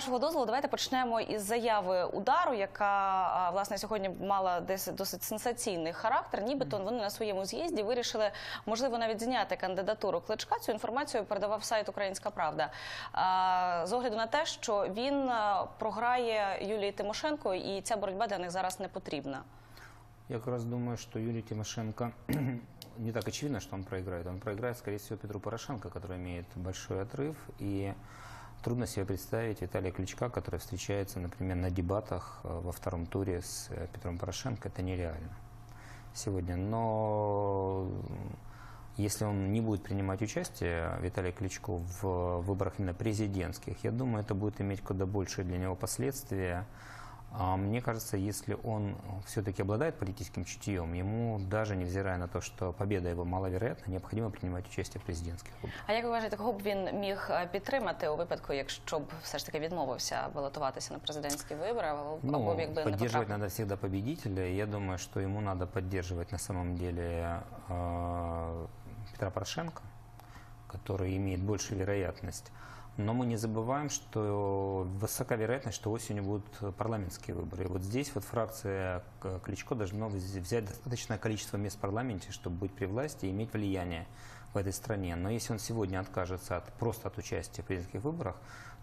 вашого дозволу, давайте почнемо із заяви удару, яка власне сьогодні мала десь досить сенсаційний характер. Нібито вони на своєму з'їзді вирішили, можливо, навіть зняти кандидатуру кличка. Цю інформацію передавав сайт Українська Правда з огляду на те, що він програє Юлії Тимошенко, і ця боротьба для них зараз не потрібна. Я как раз думаю, что Юрий Тимошенко не так очевидно, что он проиграет. Он проиграет, скорее всего, Петру Порошенко, который имеет большой отрыв. И трудно себе представить Виталия Ключка, который встречается, например, на дебатах э, во втором туре с э, Петром Порошенко. Это нереально сегодня. Но если он не будет принимать участие, Виталий Кличко, в выборах именно президентских, я думаю, это будет иметь куда большие для него последствия. А Мне кажется, если он все-таки обладает политическим чутьем, ему даже невзирая на то, что победа его маловероятна, необходимо принимать участие в президентских выборах. А як ви вважаєте, кого б він міг е, підтримати у випадку, якщо б все ж таки відмовився балотуватися на президентські вибори, або, або Ну, якби не поддерживать потрапив? надо всегда победителя. и Я думаю, что ему надо поддерживать на самом деле э, Петра Порошенко, который имеет большую вероятность. Но мы не забываем, что высока вероятность, что осенью будут парламентские выборы. И вот здесь вот фракция К- Кличко должна вз- взять достаточное количество мест в парламенте, чтобы быть при власти и иметь влияние в этой стране. Но если он сегодня откажется от, просто от участия в президентских выборах,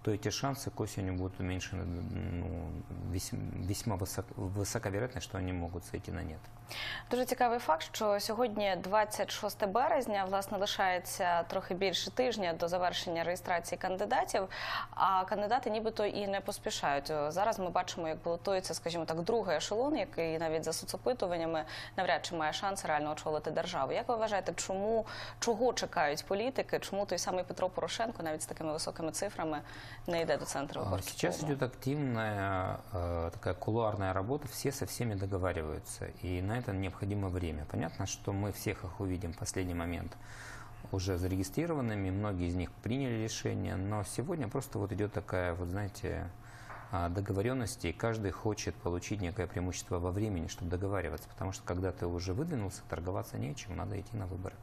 то эти шансы к осени будут уменьшены ну, весьма, весьма высок, высока вероятность, что они могут сойти на нет. Дуже цікавий факт, що сьогодні, 26 березня, власне, лишається трохи більше тижня до завершення реєстрації кандидатів. А кандидати нібито і не поспішають. О, Зараз ми бачимо, як балотується, скажімо так, другий ешелон, який навіть за соцопитуваннями навряд чи має шанс реально очолити державу. Як ви вважаєте, чому чого чекають політики? Чому той самий Петро Порошенко, навіть з такими високими цифрами, Не йде до центру А виборчого? Сейчас идет активная э, такая кулуарная работа, все со всеми договариваются, и на это необходимо время. Понятно, что мы всех их увидим в последний момент уже зарегистрированными, многие из них приняли решение, но сегодня просто вот идет такая, вот знаете, а, договоренность, и каждый хочет получить некое преимущество во времени, чтобы договариваться, потому что когда ты уже выдвинулся, торговаться нечем, надо идти на выборы.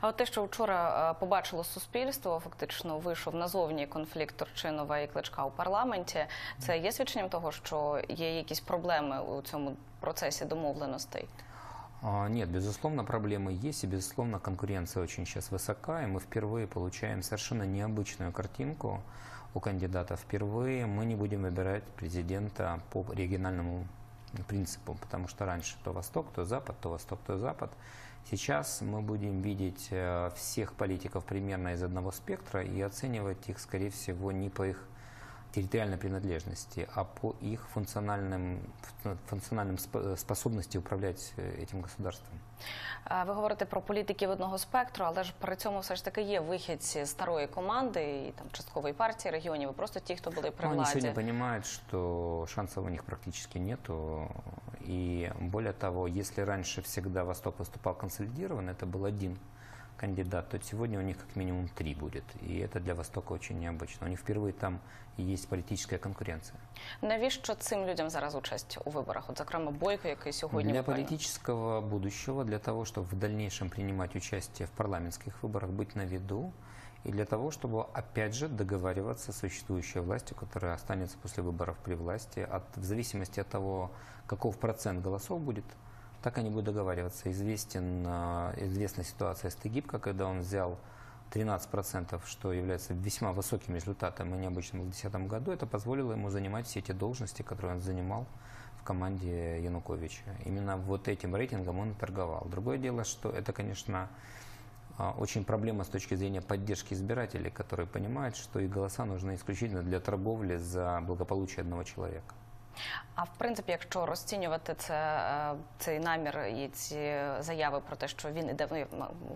А от те, що вчора е, побачило суспільство, фактично вийшов назовні конфлікт Турчинова і Кличка у парламенті. Це є свідченням того, що є якісь проблеми у цьому процесі домовленостей. А, Нет, безусловно, проблемы есть, и, безусловно, конкуренция очень сейчас высока, и мы впервые получаем совершенно необычную картинку у кандидатов. Впервые мы не будем выбирать президента по региональному принципу, потому что раньше то Восток, то Запад, то Восток, то Запад. Сейчас мы будем видеть э, всех политиков примерно из одного спектра и оценивать их, скорее всего, не по их территориальной принадлежности, а по их функциональным, функциональным спо- способности управлять э, этим государством. Е, Ви говорите про політиків одного спектру, але ж при цьому все ж таки є вихідці старої команди і там часткової партії регіонів, і просто ті, хто були при Но Ну, они сегодня владі. понимают, что шансов у них практически нету. И более того, если раньше всегда Восток выступал консолидированно, это был один кандидат, то сегодня у них как минимум три будет. И это для Востока очень необычно. У них впервые там есть политическая конкуренция. Навіщо цим людям зараз участь у виборах? От зокрема Бойко, який сьогодні Для политического будущего, для того, чтобы в дальнейшем принимать участие в парламентских выборах, быть на виду, и для того, чтобы, опять же, договариваться с существующей властью, которая останется после выборов при власти, от, в зависимости от того, каков процент голосов будет, так они будут договариваться. Известен, э, известна ситуация с Тегибко, когда он взял 13%, что является весьма высоким результатом и необычным в 2010 году, это позволило ему занимать все те должности, которые он занимал в команде Януковича. Именно вот этим рейтингом он и торговал. Другое дело, что это, конечно, а, очень проблема с точки зрения поддержки избирателей, которые понимают, что их голоса нужны исключительно для торговли за благополучие одного человека. А в принципі, якщо розцінювати це, е, цей намір і ці заяви про те, що він іде, ну, я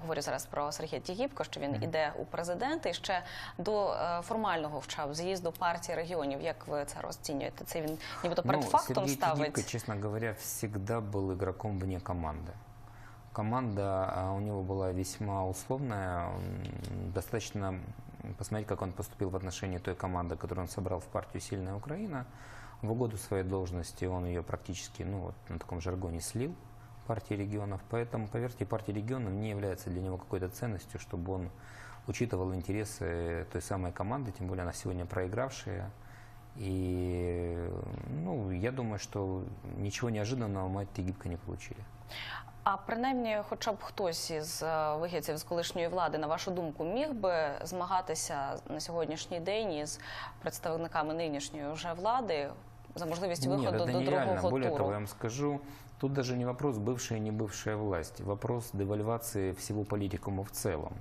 говорю зараз про Сергія Тігіпко, що він іде у президенти ще до е, формального хоча б з'їзду партії регіонів. Як ви це розцінюєте? Це він нібито перед Ну, фактом Сергей ставить. Тегибко, честно говоря, всегда был игроком вне команды. Команда а, у него была весьма условная. М, Достаточно посмотреть, как он поступил в отношении той команды, которую он собрал в партию «Сильная Украина». В угоду своей должности он ее практически, ну вот на таком жаргоне слил партии регионов. Поэтому, поверьте, партия регионов не является для него какой-то ценностью, чтобы он учитывал интересы той самой команды, тем более она сегодня проигравшая. И ну, я думаю, что ничего неожиданного мы от Египта не получили. А принаймні, хоча б хтось із е, вихідців з колишньої влади, на вашу думку, міг би змагатися на сьогоднішній день із представниками нинішньої вже влади за можливістю Нет, виходу это до нереально. другого Более того, туру? я вам скажу, тут даже не вопрос бывшая и не бывшая власть, вопрос девальвации всего политикума в целом.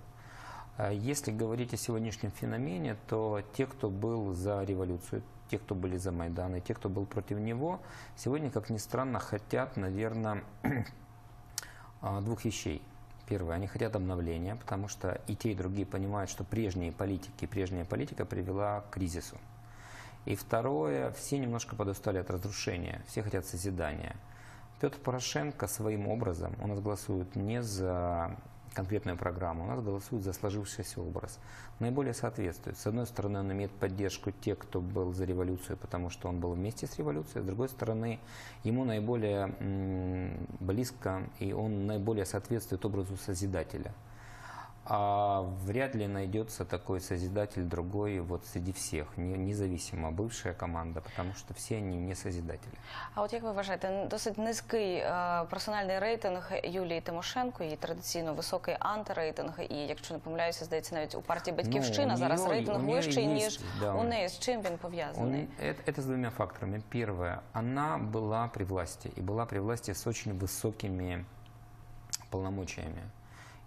А Если говорить о сегодняшнем феномене, то те, кто был за революцию, те, кто были за Майдан, и те, кто был против него, сегодня, как ни странно, хотят, наверное, двух вещей. Первое, они хотят обновления, потому что и те, и другие понимают, что прежние политики, прежняя политика привела к кризису. И второе, все немножко подустали от разрушения, все хотят созидания. Петр Порошенко своим образом, нас голосует не за конкретную программу, у нас голосуют за сложившийся образ. Наиболее соответствует. С одной стороны, он имеет поддержку тех, кто был за революцию, потому что он был вместе с революцией. С другой стороны, ему наиболее близко и он наиболее соответствует образу Созидателя А вряд ли найдется такой Созидатель другой вот среди всех, не- независимо, бывшая команда, потому что все они не Созидатели. А от як ви вважаєте, н- досить низький е, персональний рейтинг Юлії Тимошенко, її традиційно високий антирейтинг, і якщо не помиляюся, здається, навіть у партії Батьківщина у зараз неї- рейтинг у неї вищий, є, ніж да, у у- неї. З чим він пов'язаний? Он- это, это с двумя факторами. Первое, она была при власти, и была при власти с очень высокими полномочиями.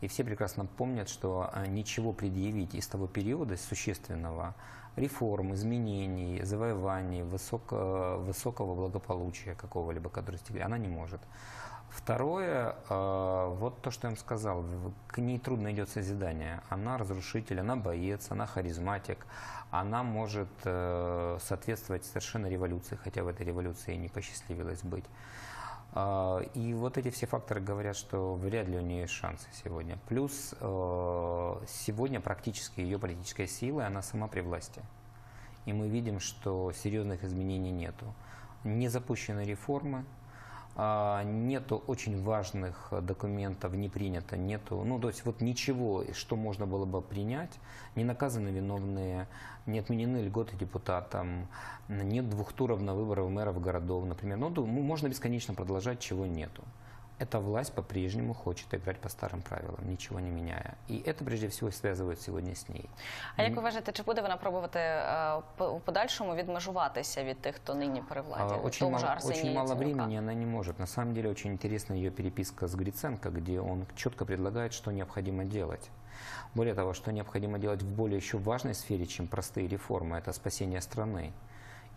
И все прекрасно помнят, что а, ничего предъявить из того периода существенного реформ, изменений, завоеваний, высоко- высокого благополучия какого-либо, который достигли, она не может. Второе, э, вот то, что я вам сказал, к ней трудно идет созидание. Она разрушитель, она боец, она харизматик, она может э, соответствовать совершенно революции, хотя в этой революции ей не посчастливилось быть. А, И вот эти все факторы говорят, что вряд ли у нее есть шансы сегодня. Плюс э, сегодня практически ее политическая сила, она сама при власти. И мы видим, что серьезных изменений нету. Не запущены реформы, нету очень важных документов, не принято, нету, ну, то есть вот ничего, что можно было бы принять, не наказаны виновные, не отменены льготы депутатам, нет двух туров на выборы мэров городов, например. Ну, можно бесконечно продолжать, чего нету Эта власть по-прежнему хочет играть по старым правилам, ничего не меняя. И это прежде всего связывает сегодня с ней. А як ви вважаєте, чи буде вона пробувати е, по- у подальшому відмежуватися від тих, хто нині при владі? А, Очень того мало, ж Арсенія очень мало Яценюка? времени она не может. На самом деле очень интересна ее переписка с Гриценко, где он четко предлагает, что необходимо делать. Более того, что необходимо делать в более еще важной сфере, чем простые реформы, это спасение страны.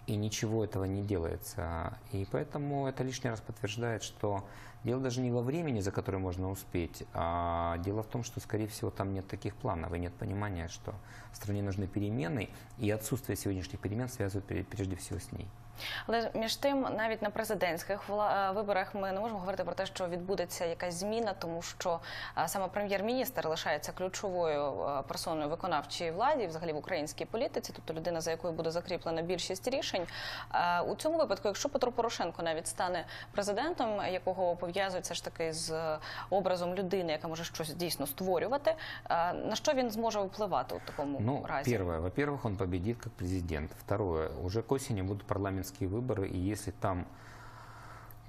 И ничего этого не делается. И поэтому это лишний раз подтверждает, что дело даже не во времени, за которое можно успеть, а дело в том, что, скорее всего, там нет таких планов и нет понимания, что стране нужны перемены, и отсутствие сегодняшних перемен связывают пре- прежде всего с ней. Але між тим, навіть на президентських е, виборах ми не можемо говорити про те, що відбудеться якась зміна, тому що е, саме прем'єр-міністр лишається ключовою е, персоною виконавчої владі, взагалі в українській політиці, тобто людина, за якою буде закріплена більшість рішень. У цьому випадку, якщо Петро Порошенко навіть стане президентом, якого пов'язують все ж таки з образом людини, яка може щось дійсно створювати, на що він зможе впливати у такому Ну, разі? первое, во-первых, он победит как президент. Второе, уже к осени будут парламентские выборы, и если там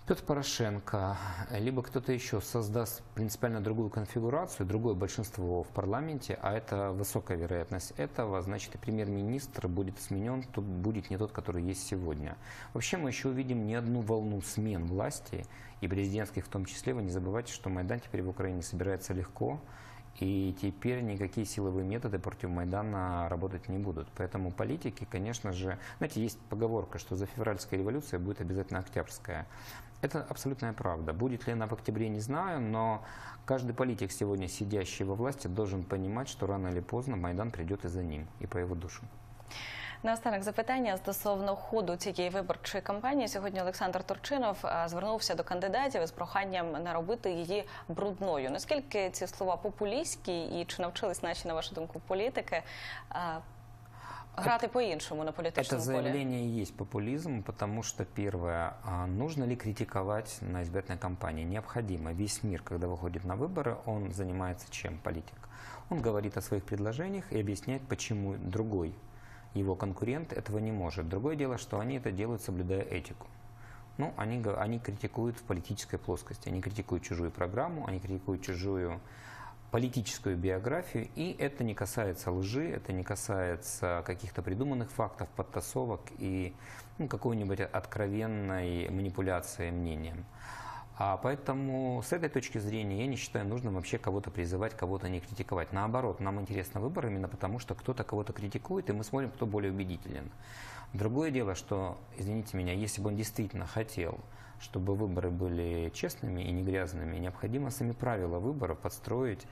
Петр Порошенко, либо кто-то еще создаст принципиально другую конфигурацию, другое большинство в парламенте, а это высокая вероятность этого, значит и премьер-министр будет сменен, то будет не тот, который есть сегодня. Вообще мы еще увидим не одну волну смен власти, и президентских в том числе. Вы не забывайте, что Майдан теперь в Украине собирается легко, и теперь никакие силовые методы против Майдана работать не будут. Поэтому политики, конечно же, знаете, есть поговорка, что за февральская революция будет обязательно октябрьская. Это абсолютная правда. Будет ли она в октябре, не знаю, но каждый политик сегодня, сидящий во власти, должен понимать, что рано или поздно Майдан придет и за ним, и по его душу. Наостанок запитання стосовно ходу цієї виборчої кампанії. Сьогодні Олександр Турчинов е, звернувся до кандидатів із проханням не робити її брудною. Наскільки ці слова популістські і чи навчились наші, на вашу думку, політики е, грати по-іншому на Это політичному полі? заявление и есть популизм, потому что, первое, а нужно ли критиковать на избирательной кампании? Необходимо. Весь мир, когда выходит на выборы, он занимается чем? Политик. Он говорит о своих предложениях и объясняет, почему другой его конкурент этого не может. Другое дело, что они это делают, соблюдая этику. Ну, они, они критикуют в политической плоскости, они критикуют чужую программу, они критикуют чужую политическую биографию, и это не касается лжи, это не касается каких-то придуманных фактов, подтасовок и ну, какой-нибудь откровенной манипуляции мнением. А поэтому с этой точки зрения я не считаю нужным вообще кого-то призывать, кого-то не критиковать. Наоборот, нам интересно выбор именно потому, что кто-то кого-то критикует, и мы смотрим, кто более убедителен. Другое дело, что, извините меня, если бы он действительно хотел, чтобы выборы были честными и не грязными, необходимо сами правила выбора подстроить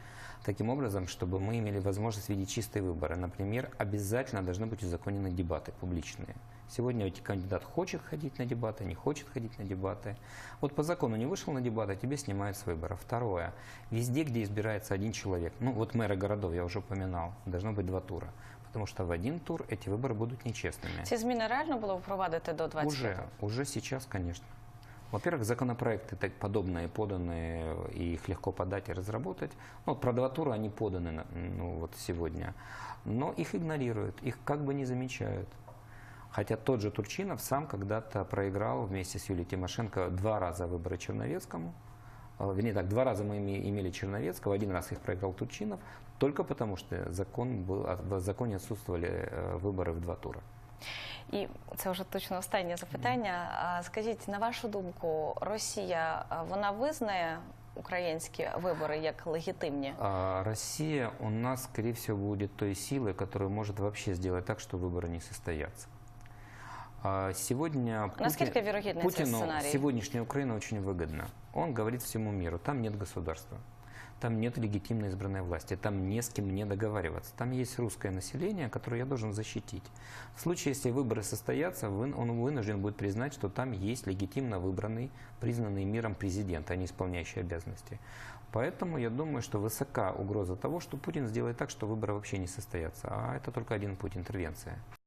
таким образом, чтобы мы имели возможность видеть чистые выборы. Например, обязательно должны быть узаконены дебаты публичные. Сегодня ведь кандидат хочет ходить на дебаты, не хочет ходить на дебаты. Вот по закону не вышел на дебаты, тебе снимают с выбора. Второе. Везде, где избирается один человек, ну вот мэра городов я уже упоминал, должно быть два тура. Потому что в один тур эти выборы будут нечестными. Ці зміни реально було впровадити до 20 Уже, уже сейчас, конечно. Во-первых, законопроекты так подобные поданы, и их легко подать и разработать. Ну, вот про два тура они поданы ну, вот сегодня. Но их игнорируют, их как бы не замечают. Хотя тот же Турчинов сам когда-то проиграл вместе с Юлией Тимошенко два раза выборы Черновецкому. Э, Вернее так, два раза мы име- имели Черновецкого, один раз их проиграл Турчинов, только потому что закон был, а, в законе отсутствовали э, выборы в два тура. І це вже точно останнє запитання. А Скажіть, на вашу думку, Росія а, вона визнає українські вибори як легітимні? А Россия у нас, скорее всего, будет той силой, которая может вообще сделать так, что выборы не состоятся. А Сегодня Наскільки вірогідний цей Путину сценарій? сегодняшняя Украина очень выгодна. Он говорит всему миру, там нет государства, там нет легитимно избранной власти, там не с кем не договариваться. Там есть русское население, которое я должен защитить. В случае, если выборы состоятся, он вынужден будет признать, что там есть легитимно выбранный, признанный миром президент, а не исполняющий обязанности. Поэтому я думаю, что высока угроза того, что Путин сделает так, что выборы вообще не состоятся. А это только один путь интервенция.